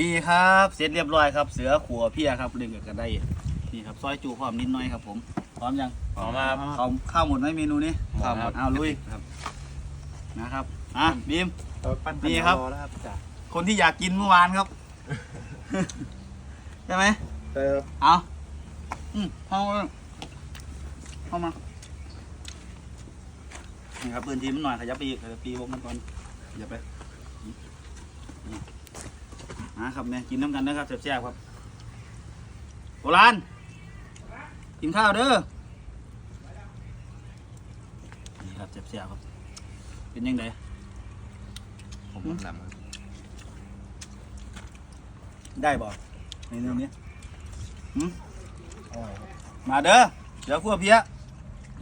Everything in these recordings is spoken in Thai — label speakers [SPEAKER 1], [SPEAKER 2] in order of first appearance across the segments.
[SPEAKER 1] นี่ครับเสร็จเรียบร้อยครับ เสือขัวเพียครับเรื่องกันได้นี่ครับซอยจูพร้อมนิดหน่อยครับ ผมพร้อมยัง
[SPEAKER 2] พร้อมครับ
[SPEAKER 1] ข้าวข้าวหมดไหมเมนูนี้
[SPEAKER 2] ข้าวหมด
[SPEAKER 1] เอาลุยครับนะครับอะบีม
[SPEAKER 3] ปั้น
[SPEAKER 1] นี่ครับ
[SPEAKER 3] รอแล้วครับจ้ะ
[SPEAKER 1] คนที่อยากกินเมื่อวานครับ ใช่ไหม
[SPEAKER 3] เออ
[SPEAKER 1] เอาอืมเข้าเข้ามานี่ครับปืนทีมมันหน่อยขยับไปอีกขยับปีวงมันก่อนขยับไป นี่นะครับเนี่ยกินน้ำกันนะครับแซ่บๆครับโบราณกินข้าวเด้อนี่ครับแซ่บๆครับเป็นยังไง
[SPEAKER 2] ผมลำครับ
[SPEAKER 1] ได้บ่ในเรื่องนี้หืมมาเด้อเสือขั้วเพี้ย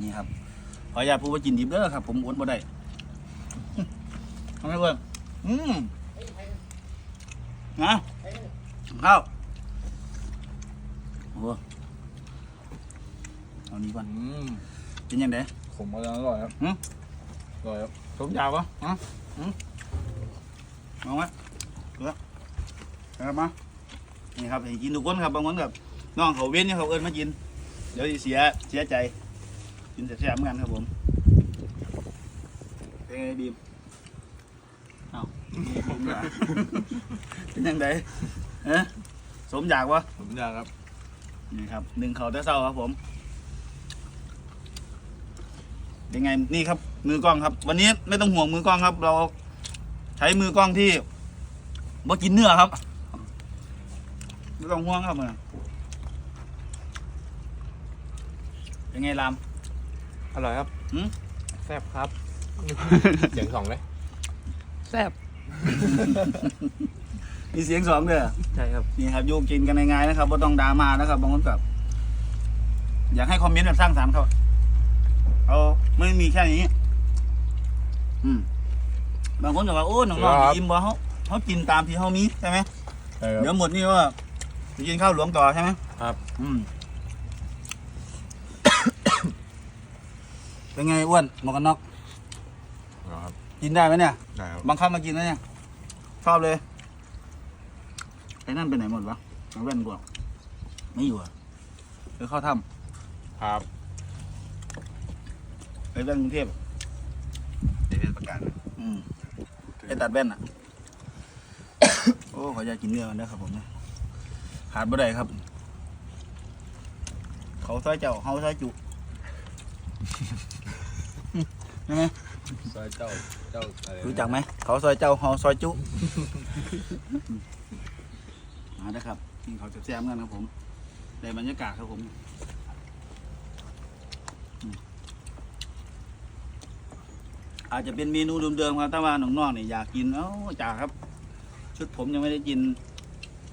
[SPEAKER 1] นี่ครับขออย่าตพูดว่ากินดิบเด้อครับ ผมอดบ่ได้ทำไมเพื่อนอืม นะข้าวโอ้โหเอานี้ก่อน
[SPEAKER 3] อืม
[SPEAKER 1] เป็นยังไง
[SPEAKER 3] ผมก็อร่อยครับ
[SPEAKER 1] หืม
[SPEAKER 3] อร่อยครับ
[SPEAKER 1] สมยาวปะฮะหืมมองไหมเดี๋ยวครับมานี่ครับให้กินทุกคนครับบางคนกับน้องเขาเว้นเนี่ยเขาเอิ้นมากิน เดี๋ยวสิเสียเสียใจกินแซ่บๆเหมือนกันครับผมเป็นไงบีม เอ้าบีมเหรอเป็นยังไงเอ๊ะสมอยากวะ
[SPEAKER 3] ผมอยากครับ
[SPEAKER 1] นี่ครับหนึ่งเขาแต่เศร้าครับผมเป็นไงนี่ครับ มือกล้องครับ วันนี้ไม่ต้องห่วงมือกล้องครับ เราใช้มือกล้องที่บ่กินเนื้อครับไม่ต้องห่วงครับมือเป็นไงลาม
[SPEAKER 3] อร่อยครับ
[SPEAKER 1] หืม
[SPEAKER 3] แซ่บครับ เสียงสองเลย แซ่บ
[SPEAKER 1] มีเสียงสองเด้อ
[SPEAKER 3] ใช่ครับ
[SPEAKER 1] นี่ครับโยกกินกันง่ายๆนะครับไม่ต้องดราม่านะครับบางคนแบบอยากให้คอมเมนต์แบบสร้างสรรค์ครับเอาไม่มีแค่นี้ อืมบางคนก็ว่าโอ้น้องๆอิ่มบ่เขาเขากินตามที่เขามีใช่ไหม
[SPEAKER 3] ใช่ค
[SPEAKER 1] เดี๋ย
[SPEAKER 3] รับ
[SPEAKER 1] วหมดนี่ว่าไปกินข้าวหลวงต่อใช่ไหม
[SPEAKER 3] ครับ
[SPEAKER 1] อืมเป็นไงอ้วนหมวกกันน็อก
[SPEAKER 3] ครับ
[SPEAKER 1] กินได้ไหมเนี่ย
[SPEAKER 3] ได้ครับ
[SPEAKER 1] บังคับมากินนะเนี่ย ชอบเลย ไอ้นั่นไปไหนหมดวะเอาแว่นบวกไม่อยู่อะหรือเข้าถ้
[SPEAKER 3] ครับำ
[SPEAKER 1] ไปแว่นกรุงเทพ
[SPEAKER 2] เดี๋ยวประกาศ
[SPEAKER 1] อืมไปตัดแว่นอะ โอ้ขออยากกินเนื้อกันนะครับผมนะขาดบ่ได้ครับ เขาซอยเจ้าเขาซอยจุ ใช่ไหม
[SPEAKER 3] ซอยเจ้าเจ้าอะไร
[SPEAKER 1] รู้จักไหมเขาซอยเจ้าเขาซอยจุมาได้อครับกินเขาวแซ่บๆกันครับผมได้บรรยากาศครับผมอืมอาจจะเป็นเมนูเดิมๆครับถ้าว่าน้องๆเนี่ยอยากกินเอ้าจ่าครับ ชุดผมยังไม่ได้กิน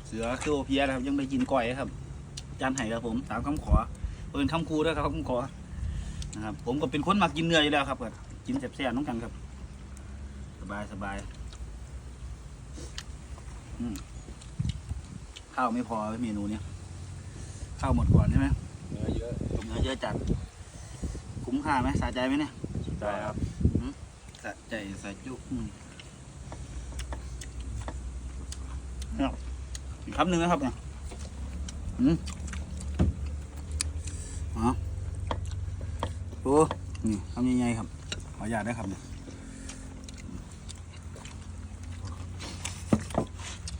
[SPEAKER 1] เสือคือโอเพียนะครับ ยังไม่ได้กินก้อยครับ จานไห้ครับผมตามคำขอเป็นคำครูด้วยครับคำขอ นะครับผมก็เป็นคนมากินเนื้ออยู่แล้วครับก็กินแซ่บๆน้องกันครับ สบายสบายอืมข้าวไม่พอเมนูเนี้ยข้าวหมดก่อนใช่ไหม
[SPEAKER 3] เนื้อเยอะ
[SPEAKER 1] เนื้อเยอะจัดคุ้มค่าไหมสะใจไหมเนี่ย
[SPEAKER 3] ได้ครับ
[SPEAKER 2] สะใจสะจุ
[SPEAKER 1] อืมเนี่ยอีกคำหนึ่งนะครับเนี่ยอืมอ๋อโอ้ นี่ทำยังไงครับขออนุญาตได้ครับเนี่ย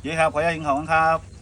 [SPEAKER 1] เย้ครับ ขออนุญาตกินของกันครับ